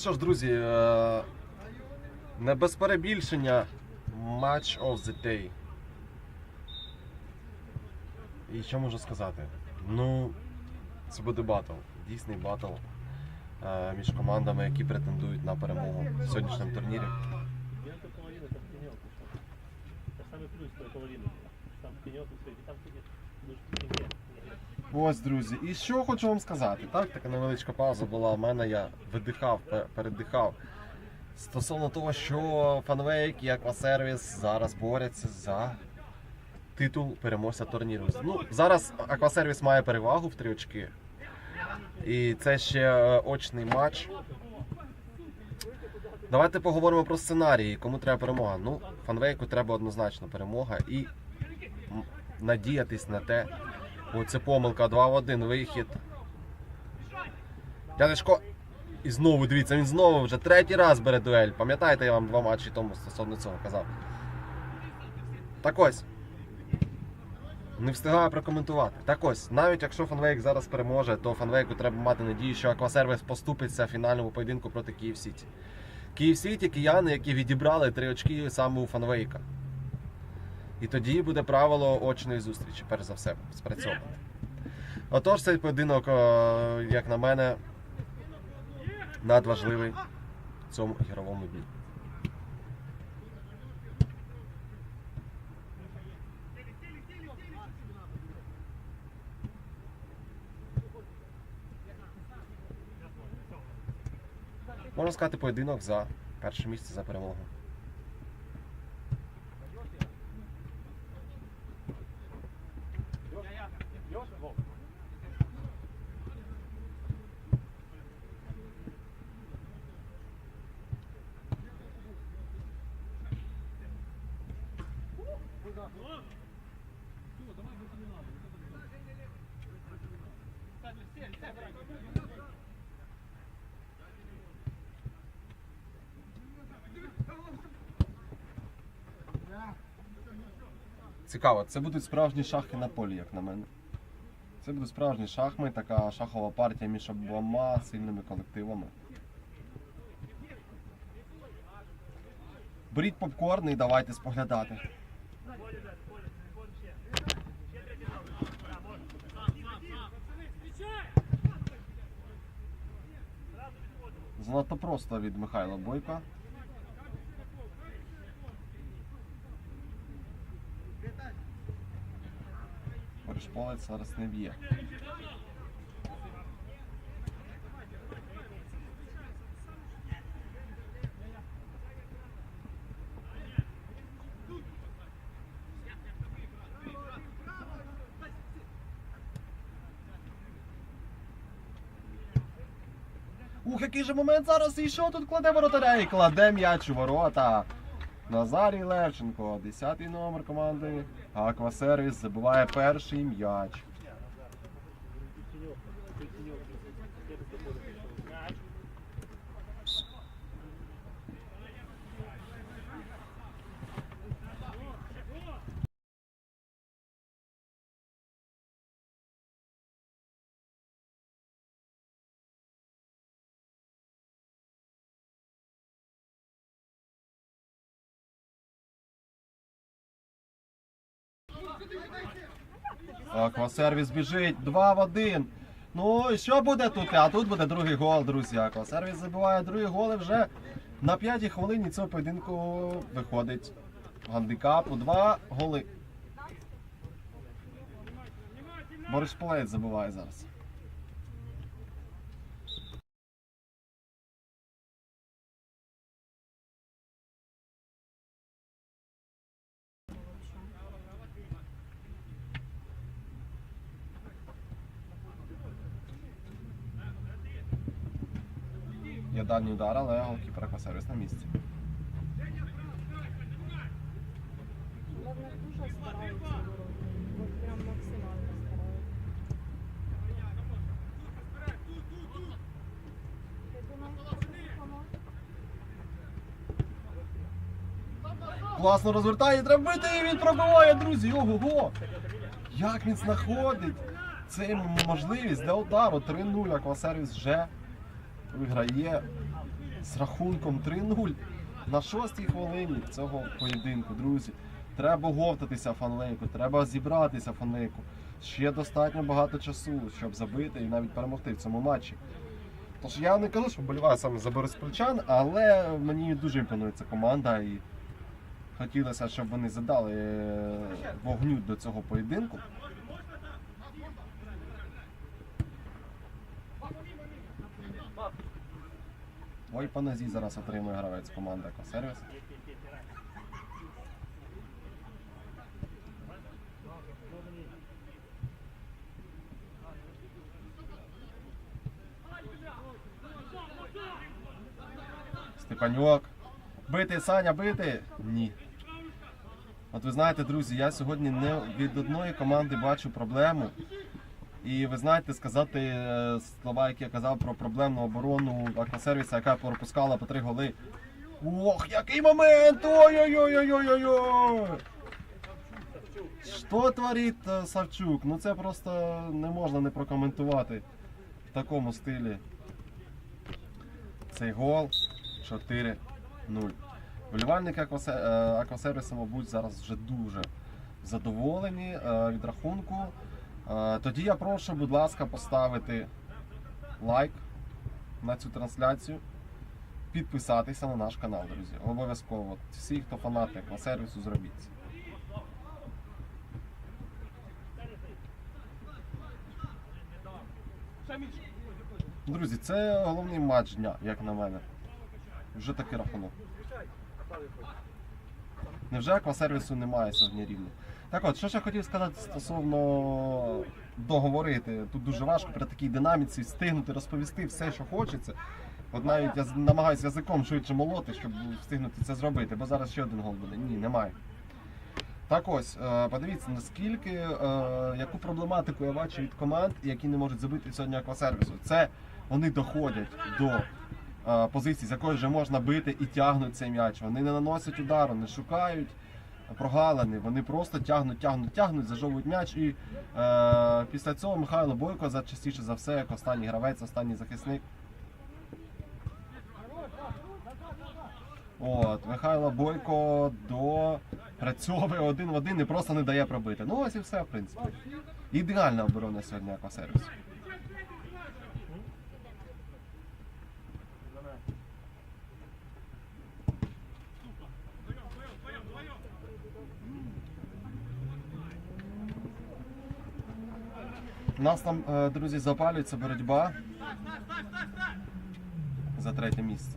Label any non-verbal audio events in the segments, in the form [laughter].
що ж, друзі, е, не без перебільшення Match of the Day. І що можу сказати? Ну, це буде батл. Дійсний батл е, між командами, які претендують на перемогу в сьогоднішньому турнірі. Где-то половина там пенек еще. Это самый плюс той половины. Там пенек и все. И там будет будешь в пеньке. Ось, друзі, і що хочу вам сказати. Так, така невеличка пауза була. У мене я видихав, пе- передихав. Стосовно того, що Фанвейк і Аквасервіс зараз борються за титул переможця турніру. Ну, зараз Аквасервіс має перевагу в три очки. І це ще е, очний матч. Давайте поговоримо про сценарії. Кому треба перемога? Ну, Фанвейку треба однозначно перемога і м, надіятись на те. О, це помилка, 2 в 1 вихід. Дядечко. І знову дивіться, він знову вже третій раз бере дуель. Пам'ятаєте, я вам два матчі тому стосовно цього казав. Так ось. Не встигаю прокоментувати. Так ось, навіть якщо Фанвейк зараз переможе, то Фанвейку треба мати надію, що Аквасервіс поступиться в фінальному поєдинку проти Київ Сіті. Київ Сіті кияни, які відібрали три очки саме у Фанвейка. І тоді буде правило очної зустрічі, перш за все, спрацьовувати. Отож, цей поєдинок, як на мене, надважливий в цьому ігровому дні. Можна сказати, поєдинок за перше місце за перемогу. Цікаво, це будуть справжні шахи на полі, як на мене. Це будуть справжні шахми, така шахова партія між обома сильними колективами. Беріть попкорн і давайте споглядати. Занадто просто від Михайла Бойка. Боришполець зараз не б'є. Ух, який же момент зараз і що тут кладе воротаря і кладе м'яч у ворота. Назарій Левченко, 10-й номер команди Аквасервіс забиває перший м'яч. Аквасервіс біжить 2 в 1. Ну і що буде тут? А тут буде другий гол, друзі. Аквасервіс забиває другий гол і вже на п'ятій хвилині цього поєдинку виходить гандикап у два голи. Борис Полець забиває зараз. Дальній удар, але голкіпер Аквасервіс на місці. Дуже стараються ворота. Прям максимально стараються. Це класно розвертає, треба бити, і він пробиває, друзі. Ого-го! Як він знаходить цей можливість для удару 3-0. Аквасервіс вже виграє з рахунком 3-0 на шостій хвилині цього поєдинку, друзі. Треба говтатися фанлейку, треба зібратися фанлейку. Ще достатньо багато часу, щоб забити і навіть перемогти в цьому матчі. Тож я не кажу, що вболіваю саме за Бориспільчан, але мені дуже імпонує ця команда і хотілося, щоб вони задали е, вогню до цього поєдинку. Ой, по нозі зараз отримує гравець команди Екосервіс. Степанюк. Бити, Саня, бити! Ні. От ви знаєте, друзі, я сьогодні не від одної команди бачу проблему. І ви знаєте, сказати е, слова, які я казав про проблемну оборону аквасервіса, яка пропускала по три голи. Ох, який момент! Ой-ой-ой-ой-ой-ой! Що творить е, Савчук? Ну це просто не можна не прокоментувати в такому стилі. Цей гол 4-0. Вболівальники е, Аквасервісу, мабуть, зараз вже дуже задоволені від рахунку. Е, Тоді я прошу, будь ласка, поставити лайк на цю трансляцію, підписатися на наш канал, друзі. Обов'язково. Всі, хто фанати Аквасервісу, зробіть. Друзі, це головний матч дня, як на мене. Вже такий рахунок. Невже аквасервісу немає сьогодні рівня? Так от, що ж я хотів сказати стосовно договорити. Тут дуже важко при такій динаміці встигнути розповісти все, що хочеться. От навіть я намагаюся язиком швидше молоти, щоб встигнути це зробити, бо зараз ще один гол буде. Ні, немає. Так ось, е, подивіться, наскільки е, яку проблематику я бачу від команд, які не можуть забити сьогодні аквасервісу. Це вони доходять до позиції, з якої вже можна бити і тягнуть цей м'яч. Вони не наносять удару, не шукають прогалини. Вони просто тягнуть, тягнуть, тягнуть, зажовують м'яч. І е, після цього Михайло Бойко за частіше за все, як останній гравець, останній захисник. От, Михайло Бойко допрацьовує один в один і просто не дає пробити. Ну ось і все, в принципі. Ідеальна оборона сьогодні Аквасервісу. Нас там, е, друзі, запалюється боротьба за третє місце.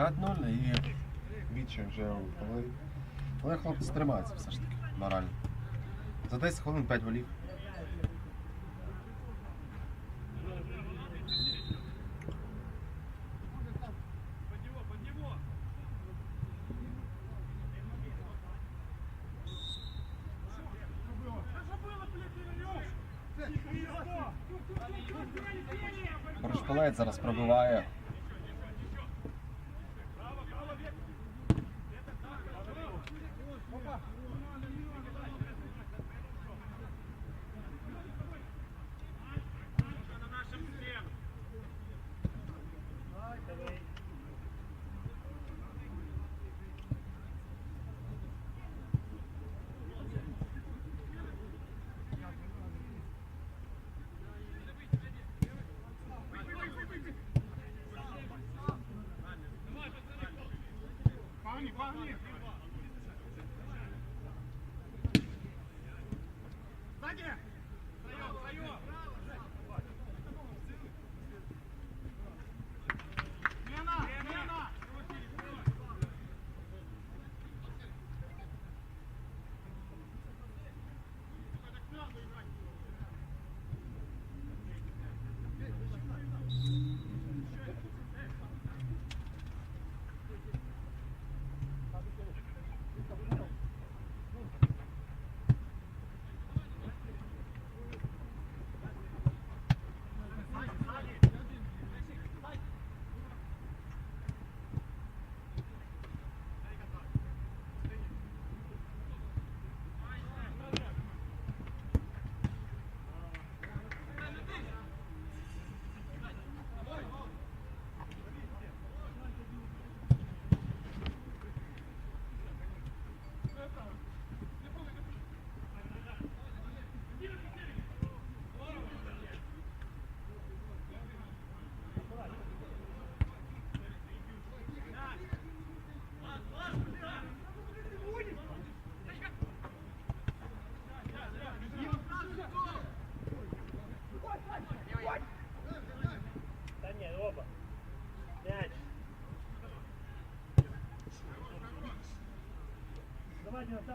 5-0 і відчай вже голові. Але хлопець тримається все ж таки, морально. За 10 хвилин 5 голів. Боршпилець зараз пробиває.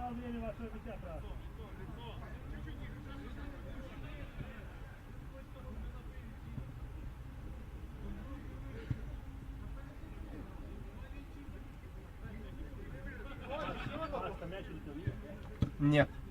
Давайте вашего дитя, брат. Просто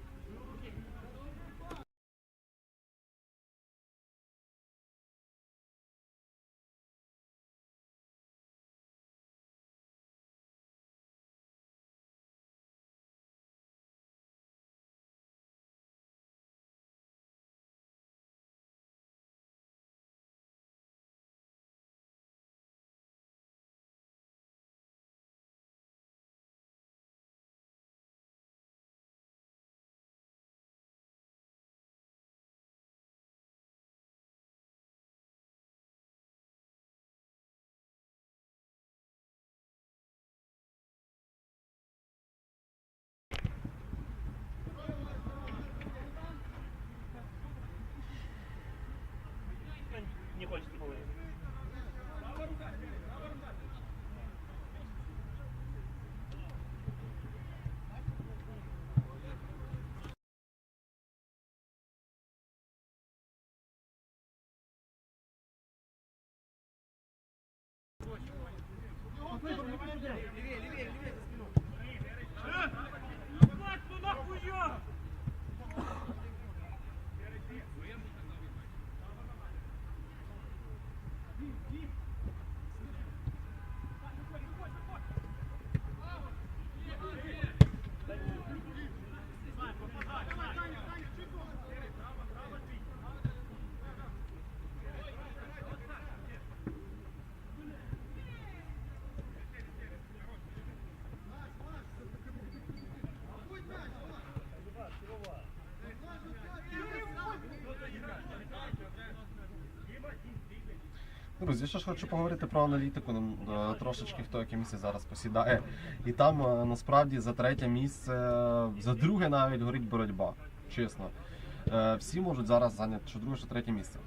Друзі, я ще ж хочу поговорити про аналітику. е, Трошечки хто яке місце зараз посідає. І там е, насправді за третє місце, за друге навіть горить боротьба. Чесно. Е, Всі можуть зараз зайняти що друге, що третє місце.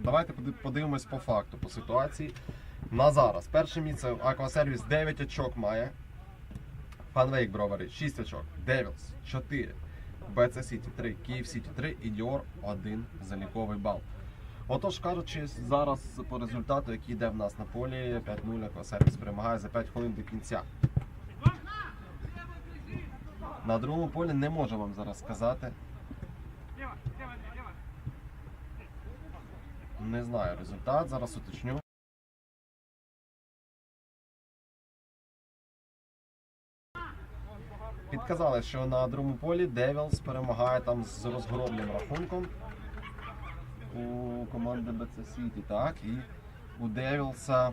Давайте поди- подивимось по факту, по ситуації. На зараз. Перше місце Аквасервіс 9 очок має. Фанвейк Бровари 6 очок. Девілс 4. БЦ Сіті 3, Київ Сіті 3 і Діор 1 заліковий бал. Отож, кажучи, зараз по результату, який йде в нас на полі, 5-0 Аквасервіс перемагає за 5 хвилин до кінця. На другому полі не можу вам зараз сказати. Не знаю результат, зараз уточню. Підказали, що на другому полі Девілс перемагає там з розгромним рахунком у команди BC City, так, і у Девілса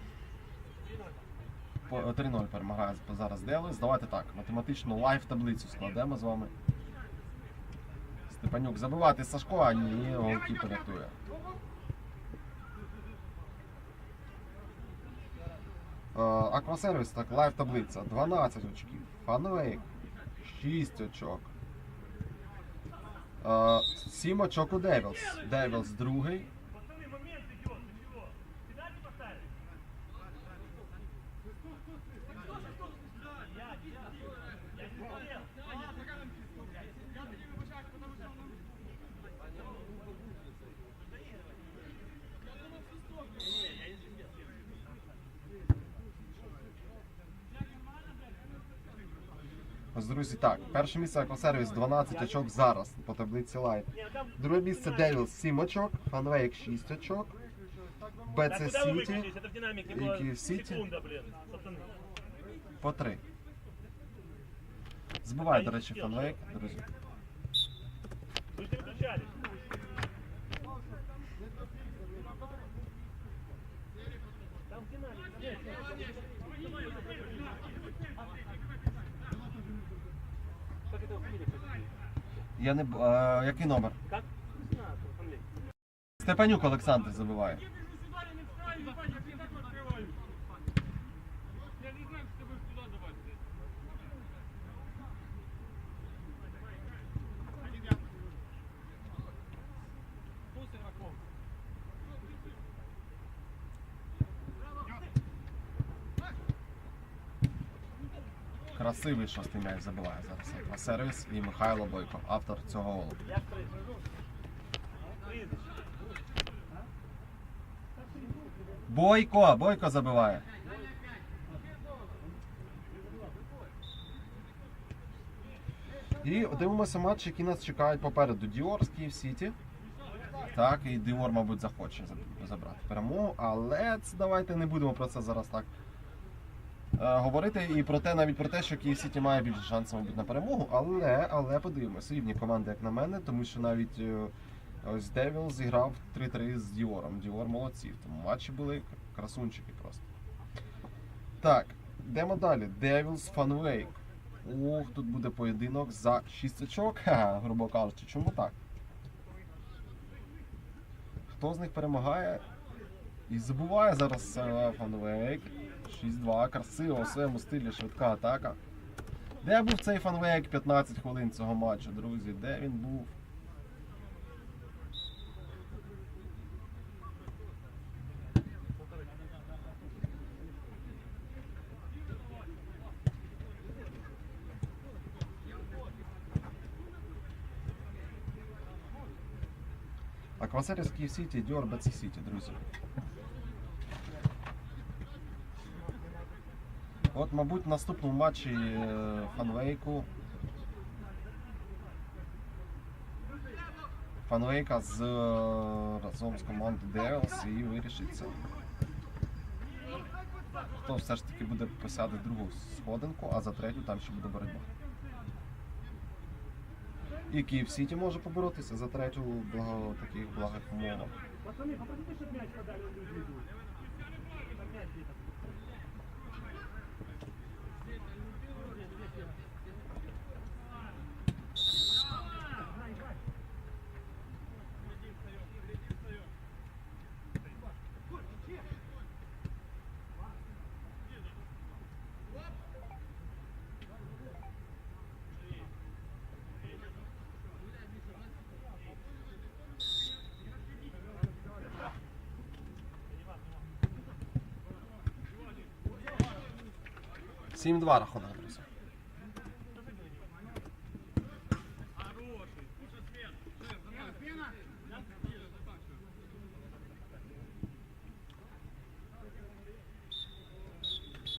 3-0 перемагає зараз Девілс. Давайте так, математично лайв таблицю складемо з вами. Степанюк забивати Сашко, а ні, голкіпер рятує. Е, Аквасервіс, так, лайв таблиця. 12 очків. Фанвейк 6 очок. 7 очок у Девілс. Девілс другий. Пацаны, момент идет, ты чего? Педали поставили? Я, я, я не смотрел. Ось, друзі, так. Перше місце Аквасервіс 12 очок зараз по таблиці лайв. Не, ну там... Друге місце Девілс 7 очок. Фанвейк 6 очок. Да БЦ куда вы Сіті выключились? Это в динамике и было Киев Сити. секунда, блин, пацаны. по 3. Збиває, до речі, фанвейк, друзі. Я не а, який номер? Степанюк Олександр забиває. Красивий шостий м'яч забиває зараз. Аквасервіс і Михайло Бойко, автор цього голу. Бойко! Бойко забиває. І дивимося матч, які нас чекають попереду. Діор з Київ Сіті. Так, і Діор, мабуть, захоче забрати перемогу, але давайте не будемо про це зараз так говорити. І про те, навіть про те, що Київ Сіті має більше шансів, мабуть, на перемогу. Але, але подивимося, рівні команди, як на мене, тому що навіть е, ось Девіл зіграв 3-3 з Діором. Діор молодці. Тому матчі були красунчики просто. Так, йдемо далі. Devils Funwake. Ох, тут буде поєдинок за 6 очок. [laughs] Ха, грубо кажучи, чому так? Хто з них перемагає? І забуває зараз е, Фанвейк. 6-2, красиво, у своєму стилі швидка атака. Де був цей Фанвейк 15 хвилин цього матчу, друзі? Де він був? Аквасеріс Київ Сіті, Діор Беці Сіті, друзі. От, мабуть, в наступному матчі е, Фанвейку. Фанвейка з е, разом з командою Девилс і вирішиться. Хто все ж таки буде посяде другу сходинку, а за третю там ще буде боротьба. І Київ Сіті може поборотися за третю в таких благих умовах. 7-2 рахунок.